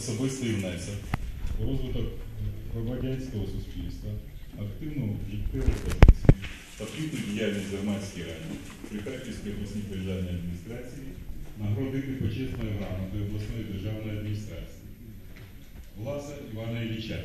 особистий внесок у розвиток громадянського суспільства, активну життєву позицію плідну діяльність громадській раді при Харківській обласній державній адміністрації нагородити почесною грамотою обласної державної адміністрації. Власа Івана Ілліча.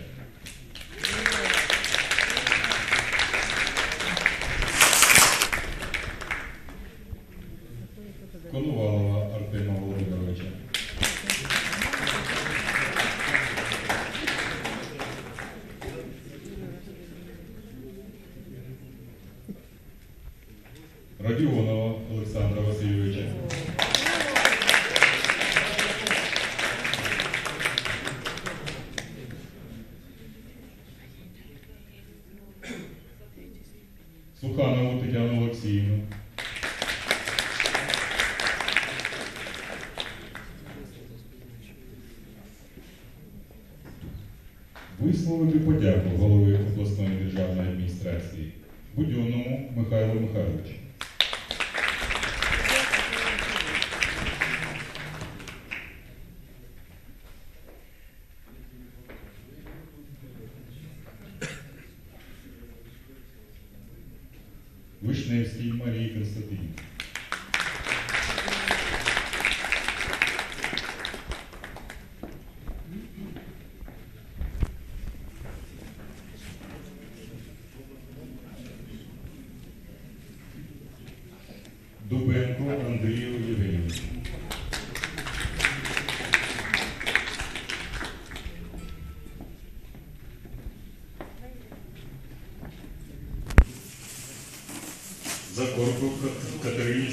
Висловити подяку голові обласної державної адміністрації Будьонному Михайлу Михайловичу. Закорку Кат- Катерині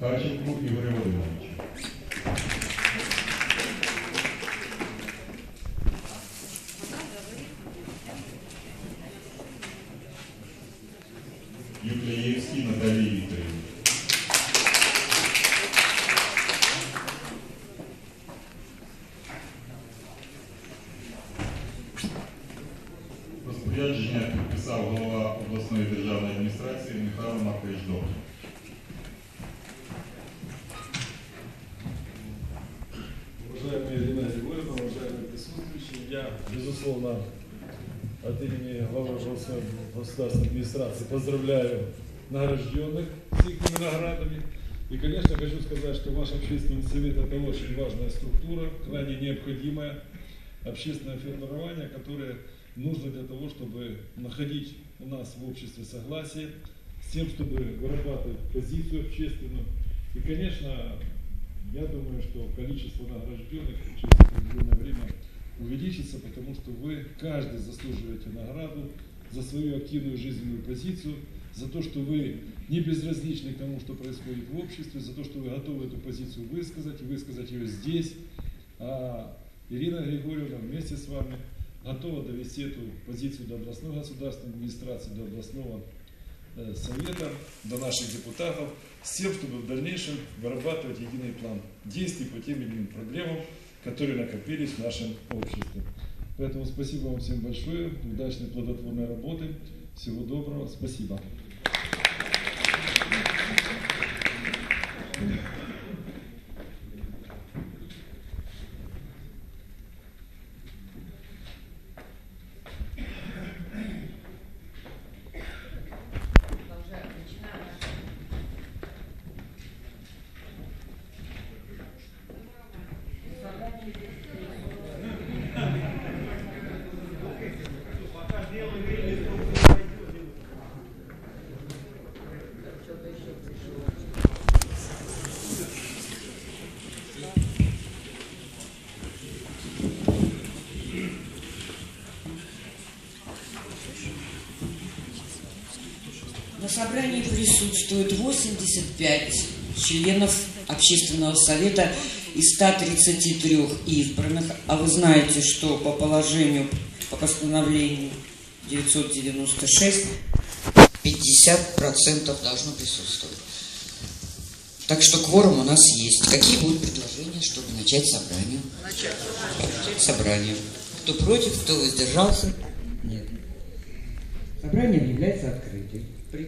Харченку Ігорю Володимировичу. Безусловно, от имени главы государственной администрации поздравляю награжденных с их наградами. И, конечно, хочу сказать, что ваш общественный совет – это очень важная структура, крайне необходимое общественное формирование, которое нужно для того, чтобы находить у нас в обществе согласие, с тем, чтобы вырабатывать позицию общественную. И, конечно, я думаю, что количество награжденных через определенное время увеличится, потому что вы, каждый заслуживаете награду за свою активную жизненную позицию, за то, что вы не безразличны к тому, что происходит в обществе, за то, что вы готовы эту позицию высказать, высказать ее здесь. А Ирина Григорьевна вместе с вами готова довести эту позицию до областной государственной администрации, до областного э, совета, до наших депутатов, с тем, чтобы в дальнейшем вырабатывать единый план действий по тем или иным проблемам, которые накопились в нашем обществе. Поэтому спасибо вам всем большое, удачной плодотворной работы, всего доброго, спасибо. Продолжаем, собрании присутствует 85 членов общественного совета из 133 избранных, а вы знаете, что по положению, по постановлению 996 50% должно присутствовать. Так что кворум у нас есть. Какие будут предложения, чтобы начать собрание? Начать собрание. Кто против, кто воздержался? Нет. Собрание объявляется открытым.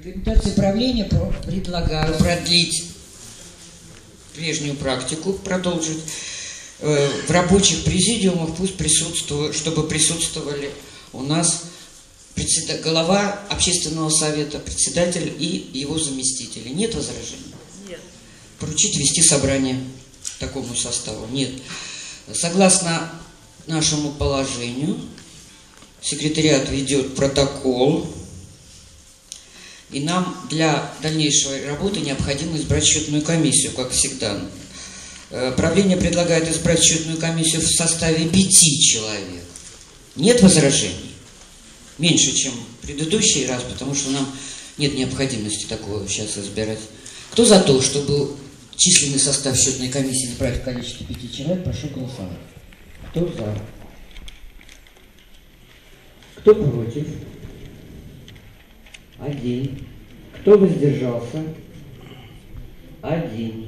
Рекомендации правления предлагаю продлить прежнюю практику, продолжить. Э, В рабочих президиумах пусть присутствуют, чтобы присутствовали у нас председа- глава общественного совета, председатель и его заместители. Нет возражений? Нет. Поручить вести собрание такому составу? Нет. Согласно нашему положению, секретариат ведет протокол, и нам для дальнейшей работы необходимо избрать счетную комиссию, как всегда. Э, Правление предлагает избрать счетную комиссию в составе пяти человек. Нет возражений? Меньше, чем в предыдущий раз, потому что нам нет необходимости такого сейчас избирать. Кто за то, чтобы численный состав счетной комиссии избрать в количестве пяти человек, прошу голосовать. Кто за? Кто против? Один. Кто воздержался? Один.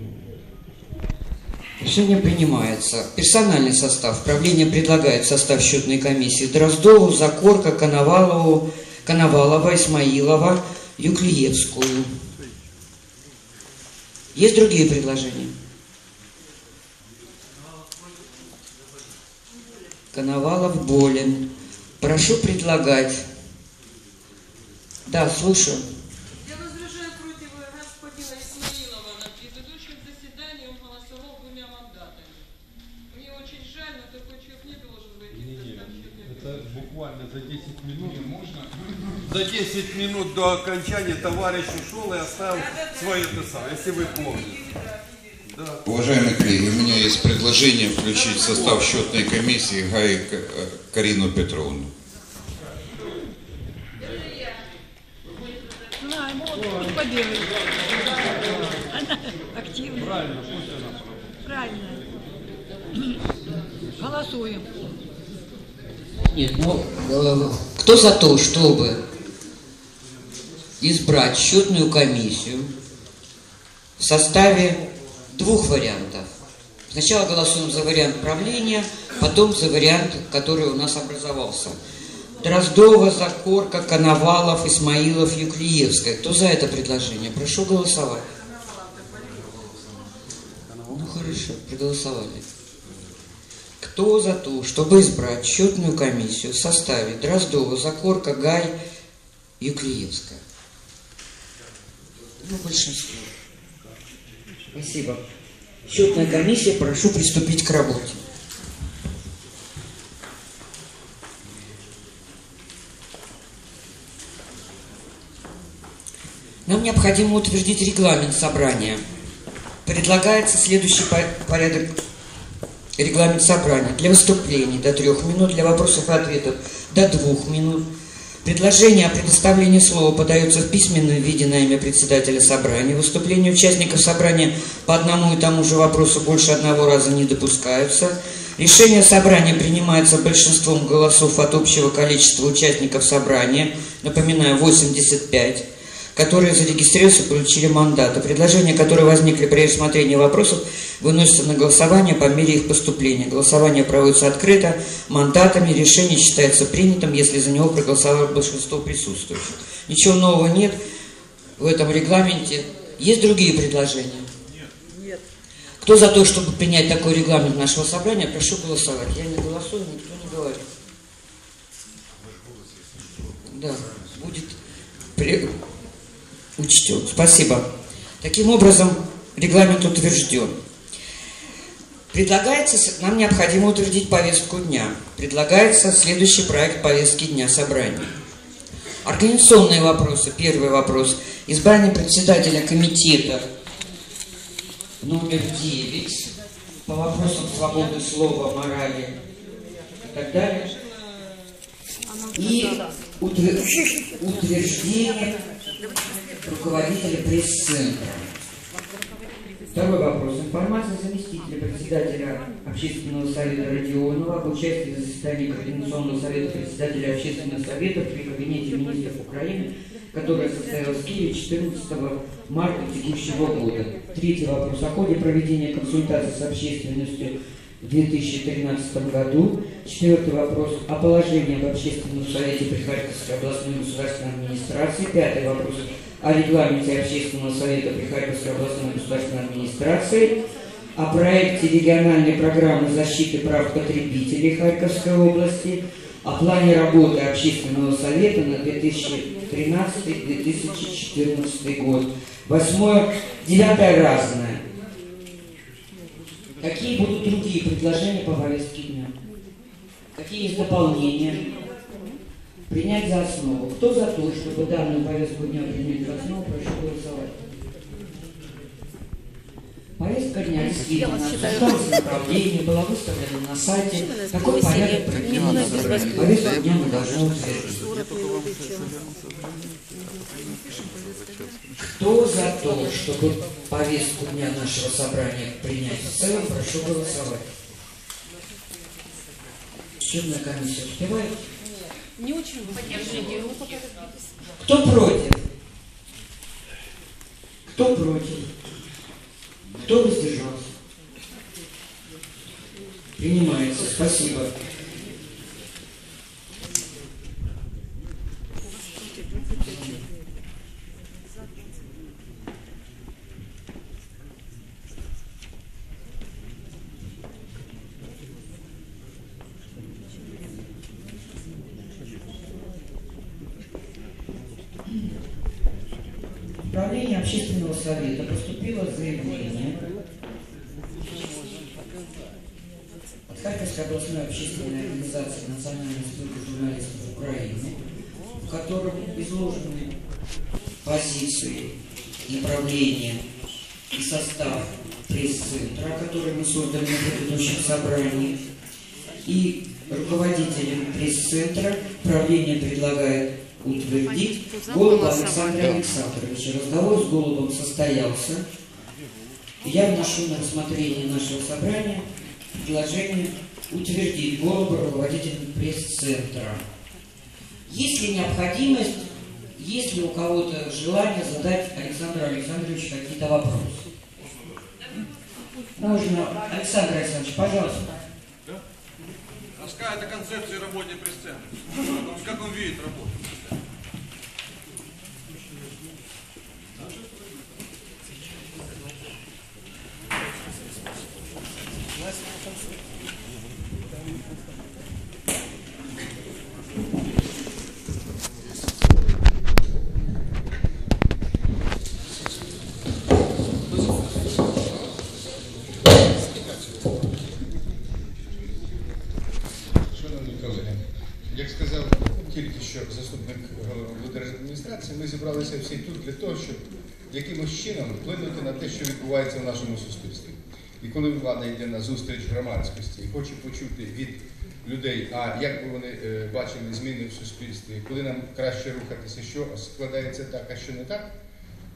Решение принимается. Персональный состав. Правление предлагает состав счетной комиссии Дроздову, Закорка, Коновалову, Коновалова, Исмаилова, Юклиевскую. Есть другие предложения? Коновалов болен. Прошу предлагать. Да, слушаю. Я возражаю против господина Исмаилова. На предыдущем заседании он голосовал двумя мандатами. Мне очень жаль, но такой человек не должен войти в состав Это буквально за 10 минут. За 10 минут до окончания товарищ ушел и оставил свое это самое, если вы помните. Уважаемые коллеги, у меня есть предложение включить в состав счетной комиссии Гай э, Карину Петровну. На, побегает. Она активная. Правильно, пусть она. Правильно. Голосуем. Нет, ну, э, кто за то, чтобы избрать счетную комиссию в составе двух вариантов? Сначала голосуем за вариант правления, потом за вариант, который у нас образовался. Дроздова, Закорка, Коновалов, Исмаилов, Юклиевская. Кто за это предложение? Прошу голосовать. Ну хорошо, проголосовали. Кто за то, чтобы избрать счетную комиссию в составе Дроздова, Закорка, Гай, Юклиевская? Ну, большинство. Спасибо. Счетная комиссия, прошу приступить к работе. Нам необходимо утвердить регламент собрания. Предлагается следующий по- порядок регламент собрания. Для выступлений до трех минут, для вопросов и ответов до двух минут. Предложение о предоставлении слова подается в письменном виде на имя председателя собрания. Выступления участников собрания по одному и тому же вопросу больше одного раза не допускаются. Решение собрания принимается большинством голосов от общего количества участников собрания, напоминаю, 85 которые зарегистрировались и получили мандаты. Предложения, которые возникли при рассмотрении вопросов, выносятся на голосование по мере их поступления. Голосование проводится открыто, мандатами, решение считается принятым, если за него проголосовало большинство присутствующих. Ничего нового нет в этом регламенте. Есть другие предложения? Нет. Кто за то, чтобы принять такой регламент нашего собрания, прошу голосовать. Я не голосую, никто не говорит. Да, будет учтен. Спасибо. Таким образом, регламент утвержден. Предлагается, нам необходимо утвердить повестку дня. Предлагается следующий проект повестки дня собрания. Организационные вопросы. Первый вопрос. Избрание председателя комитета номер 9 по вопросам свободы слова, морали и так далее. И утвер- утверждение руководителя пресс-центра. Второй вопрос. Информация заместителя председателя Общественного совета Родионова об участии в заседании Координационного совета председателя Общественного совета при Кабинете министров Украины, которое состоялось в Киеве 14 марта текущего года. Третий вопрос. О ходе проведения консультаций с общественностью в 2013 году. Четвертый вопрос. О положении в Общественном совете при Харьковской областной государственной администрации. Пятый вопрос. О регламенте Общественного совета при Харьковской областной государственной администрации. О проекте региональной программы защиты прав потребителей Харьковской области. О плане работы Общественного совета на 2013-2014 год. Восьмое. Девятое разное. Какие будут другие предложения по повестке дня? Какие есть дополнения? Принять за основу. Кто за то, чтобы данную повестку дня принять за основу, прошу голосовать. Повестка дня действительно обсуждалась в направлении, была выставлена на сайте. Такой порядок предпринимается. Повестку дня мы должны утвердить. Кто за то, чтобы повестку дня нашего собрания принять в целом, прошу голосовать. Счетная комиссия успевает? Не очень поддержите. Кто против? Кто против? Кто воздержался? Принимается. Спасибо. В Управление общественного совета поступило заявление от Харьковской областной общественной организации Национальной службы журналистов Украины, в котором изложены позиции, направления и состав пресс-центра, который мы создали на предыдущем собрании. И руководителем пресс-центра правление предлагает утвердить Голуба Александра Александровича. Разговор с Голубом состоялся. Я вношу на рассмотрение нашего собрания предложение утвердить Голуба руководителем пресс-центра. Есть ли необходимость, есть ли у кого-то желание задать Александру Александровичу какие-то вопросы? Можно. Александр Александрович, пожалуйста. А какая это концепция работы пресс-центра? Как он видит работу? Зібралися всі тут для того, щоб якимось чином вплинути на те, що відбувається в нашому суспільстві. І коли влада йде на зустріч громадськості і хоче почути від людей, а як би вони е, бачили зміни в суспільстві, куди нам краще рухатися, що складається так, а що не так.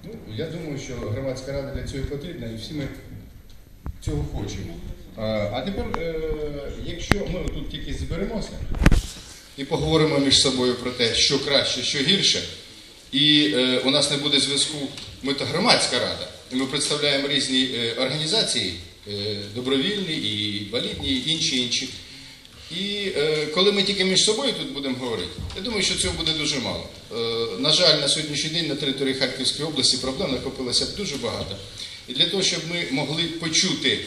Ну, я думаю, що громадська рада для цього потрібна, і всі ми цього хочемо. А, А тепер, е, якщо ми тут тільки зберемося і поговоримо між собою про те, що краще, що гірше, і е, у нас не буде зв'язку, ми то громадська рада, і ми представляємо різні е, організації, е, добровільні, і інвалідні, і інші інші. І е, коли ми тільки між собою тут будемо говорити, я думаю, що цього буде дуже мало. Е, на жаль, на сьогоднішній день на території Харківської області проблем накопилося дуже багато. І для того, щоб ми могли почути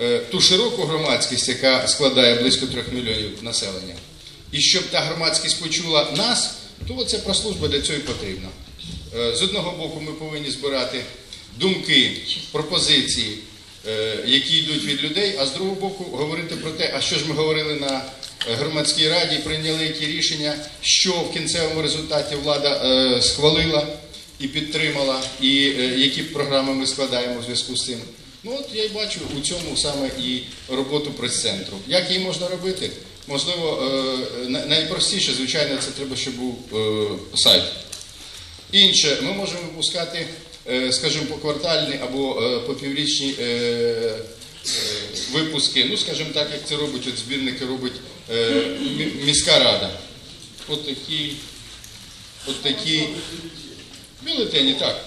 е, ту широку громадськість, яка складає близько трьох мільйонів населення, і щоб та громадськість почула нас, то ця прослужба для цього і потрібна. Е, з одного боку, ми повинні збирати думки, пропозиції, е, які йдуть від людей, а з другого боку говорити про те, а що ж ми говорили на е, громадській раді, прийняли які рішення, що в кінцевому результаті влада схвалила і підтримала, і які програми ми складаємо в зв'язку з цим. Ну от я й бачу у цьому саме і роботу прес-центру. Як її можна робити? Можливо, е, найпростіше, звичайно, це треба, щоб був е, сайт. Інше, ми можемо випускати, е, скажімо, поквартальні або попіврічні випуски. Ну, скажімо так, як це робить, от збірники робить міська рада. От такі, от такі бюлетені, так.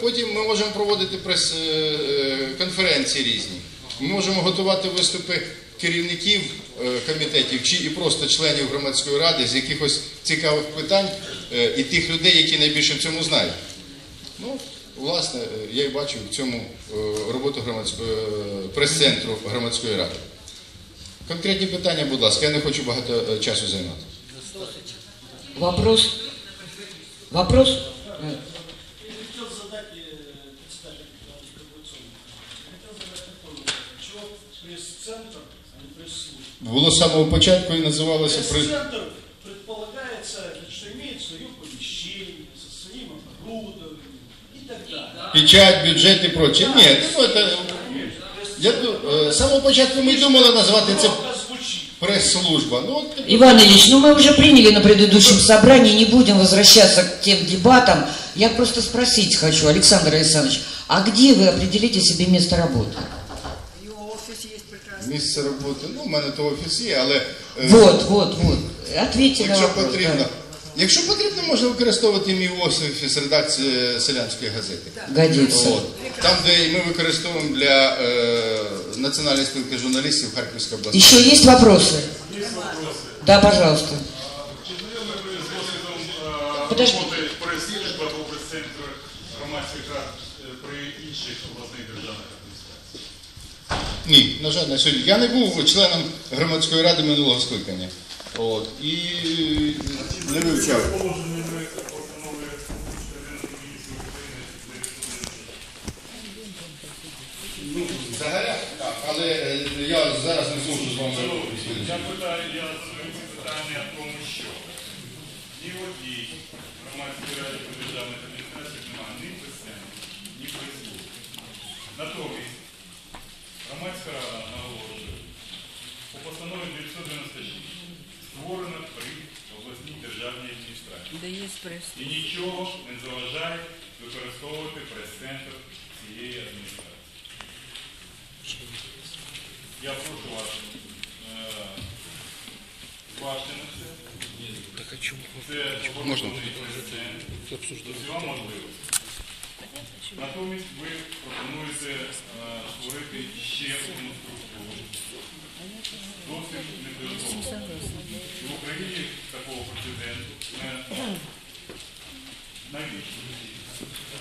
Потім ми можемо проводити прес-конференції різні. Ми можемо готувати виступи керівників комітетів чи і просто членів громадської ради з якихось цікавих питань е, і тих людей, які найбільше в цьому знають. Ну, власне, е, я і бачу в цьому е, роботу е, прес-центру громадської ради. Конкретні питання, будь ласка, я не хочу багато е, часу займати. Вопрос? Вопрос? Було з самого початку і називалося при... Пресс-центр предполагается, что имеет свое помещение, со своим оборудованием и так далее. печать, бюджет і прочее. Ні, ну, це, я, ду- е, з самого початку ми думали назвати це Плохо звучит. прес-служба. Ну, от, Иван Ильич, ну мы уже приняли на предыдущем собрании, не будем возвращаться к тем дебатам. Я просто спросить хочу, Александр Александрович, а где вы определите себе место работы? місце роботи, ну, в мене то офіс є, але е, Вот, вот, вот. Ответьте на якщо вопрос. потрібно. да. Якщо потрібно, можна використовувати мій офіс редакції селянської газети. Годится. От. Там, де ми використовуємо для е, Національної спілки журналістів Харківська обласна. Еще есть вопросы? Да, пожалуйста. Чи знайомі ви з досвідом е, Подожди. роботи прес-служби або прес-центру громадських рад е, при інших обласних державних адміністраціях? Ні, на жаль, на сьогодні. Я не був членом громадської ради минулого скликання. От. І не вивчав. Ну, Загоря, так, але е, я зараз не зможу з вами Я питаю, я ці питання тому, що ні в одній громадській раді при державних адміністраціях немає ні прес-центру, ні прес-служби. Натомість громадська рада наголошує по постанові 996 створена при обласній державній адміністрації. Да есть пресс. І нічого не заважає використовувати прес-центр цієї адміністрації. Я прошу вас е, зважте на це. Це обґрунтований прес-центр з усіма можливостями. Натомість ви пропонуєте е, створити ще одну структуру. Зовсім не підготовлену. В Україні такого прецеденту не навіщо?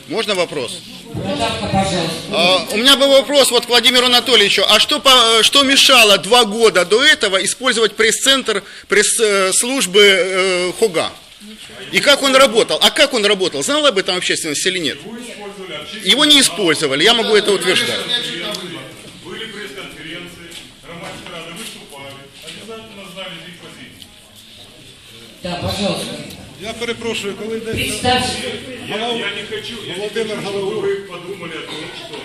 Можно вопрос? Пожалуйста, пожалуйста. А, у меня был вопрос вот к Владимиру Анатольевичу. А что, по- что мешало два года до этого использовать пресс-центр пресс-службы э, ХОГА? И как он работал? А как он работал? Знала об этом общественность или нет? Вы использовали общественные его не использовали, я могу это утверждать. были пресс-конференции, громадские рады выступали, обязательно знали их позиции. Да, пожалуйста. Я перепрошую, коли Представьте. Я, я не хочу, я не Владимир хочу, чтобы вы подумали о том, что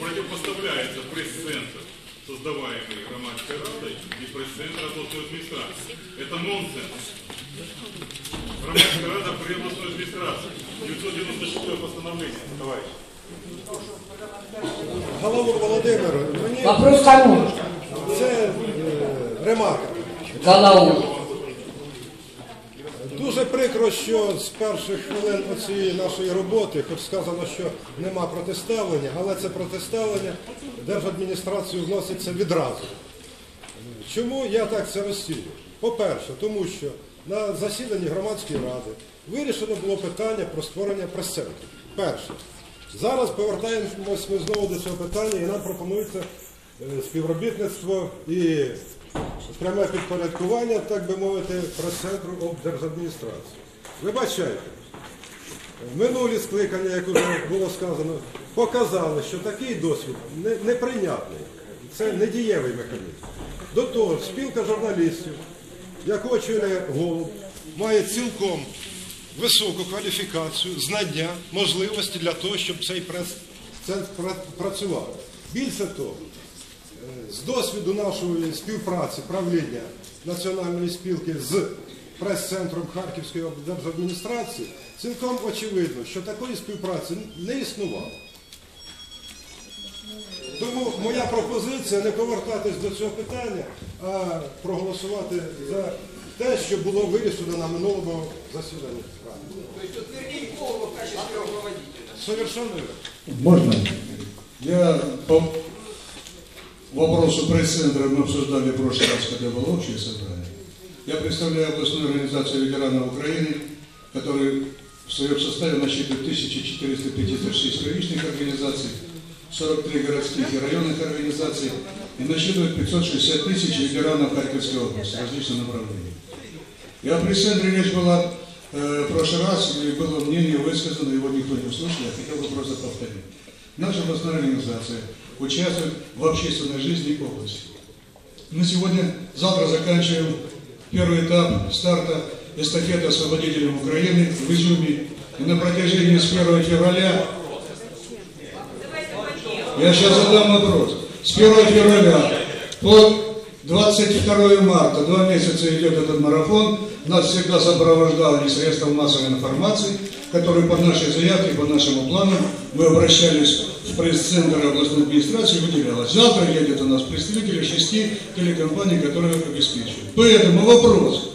противопоставляется пресс-центр, создаваемый громадской радой, и пресс-центр областной администрации. Это нонсенс. Громадская рада при областной администрации. 996 постановление, товарищ. Головур Володимир, мені Вопрос кому? це е, ремарка. Галау. Дуже прикро, що з перших хвилин цієї нашої роботи, хоч сказано, що нема протиставлення, але це протиставлення держадміністрацію вноситься відразу. Чому я так це розцінюю? По-перше, тому що на засіданні громадської ради вирішено було питання про створення прес-центру. Перше. Зараз повертаємось ми знову до цього питання і нам пропонується е, співробітництво і пряме підпорядкування, так би мовити, прес-центру облдержадміністрації. Вибачайте, минулі скликання, як вже було сказано, показали, що такий досвід неприйнятний. Це недієвий механізм. До того, спілка журналістів, яку очолює голуб, має цілком високу кваліфікацію, знання, можливості для того, щоб цей прес-центр працював. Більше того, з досвіду нашої співпраці правління Національної спілки з прес-центром Харківської облдержадміністрації, цілком очевидно, що такої співпраці не існувало Тому моя пропозиція не повертатись до цього питання, а проголосувати за те, що було вирішено на минулому засіданні. То есть утвердить голову в качестве руководителя. Совершенно верно. Можно? Я по вопросу пресс-центра мы обсуждали в прошлый раз, когда было общее собрание. Я представляю областную организацию ветеранов Украины, которая в своем составе насчитывает 1456 первичных организаций, 43 городских и районных организаций и насчитывает 560 тысяч ветеранов Харьковской области различных направлениях. И о пресс-центре речь была э, в прошлый раз, и было мнение высказано, его никто не услышал, я хотел бы просто повторить. Наша областная организация участвует в общественной жизни области. Мы сегодня, завтра заканчиваем первый этап старта эстафеты освободителям Украины в Изюме. И на протяжении с 1 февраля, я сейчас задам вопрос, с 1 февраля по 22 марта, два месяца идет этот марафон, нас всегда сопровождали средства массовой информации, которые по нашей заявке, по нашему плану, мы обращались в пресс-центр областной администрации, выделялось. Завтра едет у нас представители шести телекомпаний, которые обеспечивают. Поэтому вопрос,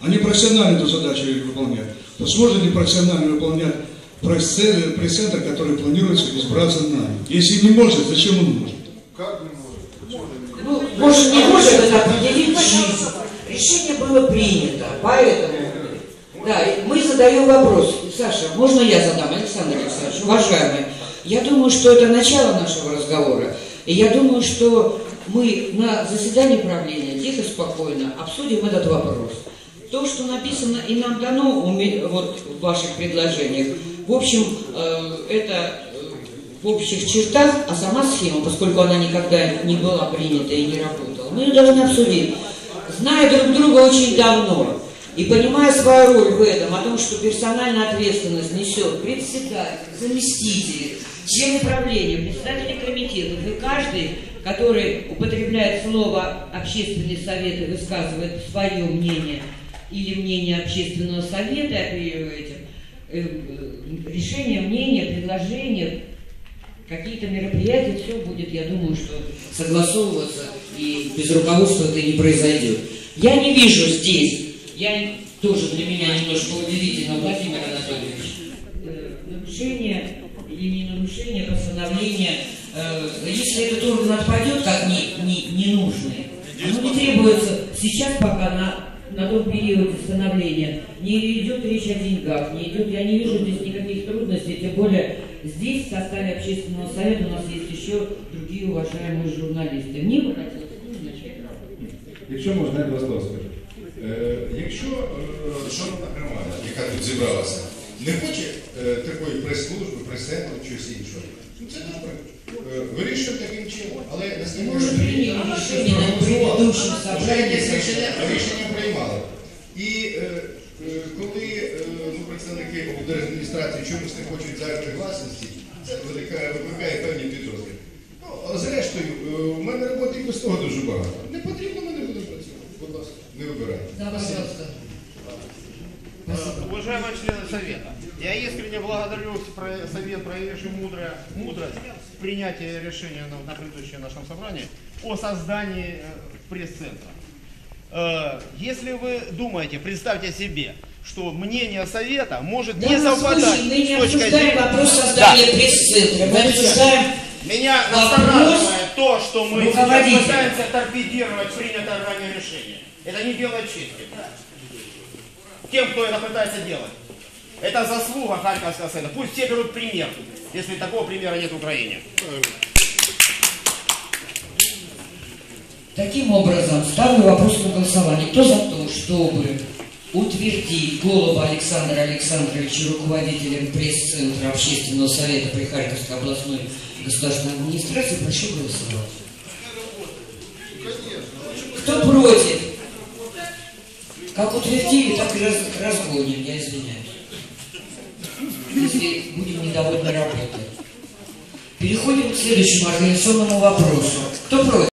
они профессионально эту задачу выполняют, то сможет ли профессионально выполнять пресс-центр, пресс-центр, который планируется избраться нами? Если не может, зачем он нужен? Как не может? Ну, может, не может, это определить жизнь. Решение было принято, поэтому, да, мы задаем вопрос. Саша, можно я задам, Александр Александрович, уважаемый? Я думаю, что это начало нашего разговора, и я думаю, что мы на заседании правления тихо, спокойно обсудим этот вопрос. То, что написано и нам дано вот, в ваших предложениях, в общем, э, это э, в общих чертах, а сама схема, поскольку она никогда не была принята и не работала, мы ее должны обсудить. Зная друг друга очень давно и понимая свою роль в этом, о том, что персональная ответственность несет председатель, заместители, члены правления, председатели комитетов и каждый, который употребляет слово «общественный совет» и высказывает свое мнение или мнение общественного совета, я оперирую этим, э, решение, мнение, предложение, какие-то мероприятия, все будет, я думаю, что согласовываться, и без руководства это не произойдет. Я не вижу здесь, я тоже для меня немножко удивительно, Владимир Анатольевич, э, нарушение или не нарушение постановления, э, если этот орган отпадет как не, не, ненужный, оно не требуется сейчас пока на, на том периоде становления, не идет речь о деньгах, не идет, я не вижу здесь никаких трудностей, тем более здесь в составе общественного совета у нас есть еще другие уважаемые журналисты. Мне бы хотелось. Якщо можна, я два слова скажу. Якщо шановна громада, яка тут зібралася, не хоче е, такої прес-служби, прес-центру, чогось іншого, ну це добре. Е, вирішуємо таким чином. Але наскільки прийняли рішення на предыдущем вже якесь рішення, рішення приймали. І е, е, коли е, ну, представники облдержадміністрації чомусь не хочуть дати гласності, це викликає, викликає певні підозри. Ну, а зрештою, е, у мене роботи і без того дуже багато. Не потрібно мене буде працювати. Будь ласка, не вибирайте. Да, пожалуйста. Уважаемые члены Совета, я искренне благодарю Совет, проявивший мудрое, мудрость в принятии решения на, на предыдущем нашем собрании о создании э, пресс-центра. Э, Если вы думаете, представьте себе, что мнение Совета может Да, не ну, совпадать слушай, мы не с точкой зрения... вопрос создания Да. пресс-центра, мы обсуждаем Меня настораживает то, что мы пытаемся торпедировать принятое ранее решение. Это не делает чести. Тем, кто это пытается делать. Это заслуга Харьковского совета. Пусть все берут пример, если такого примера нет в Украине. Таким образом, ставлю вопрос на голосование. Кто за то, чтобы утвердить голову Александра Александровича руководителем пресс-центра общественного совета при Харьковской областной государственной администрации, прошу голосовать. Кто против? Как утвердили, так и раз- разгоним, я извиняюсь. Если будем недовольны работой. Переходим к следующему организационному вопросу. Кто против?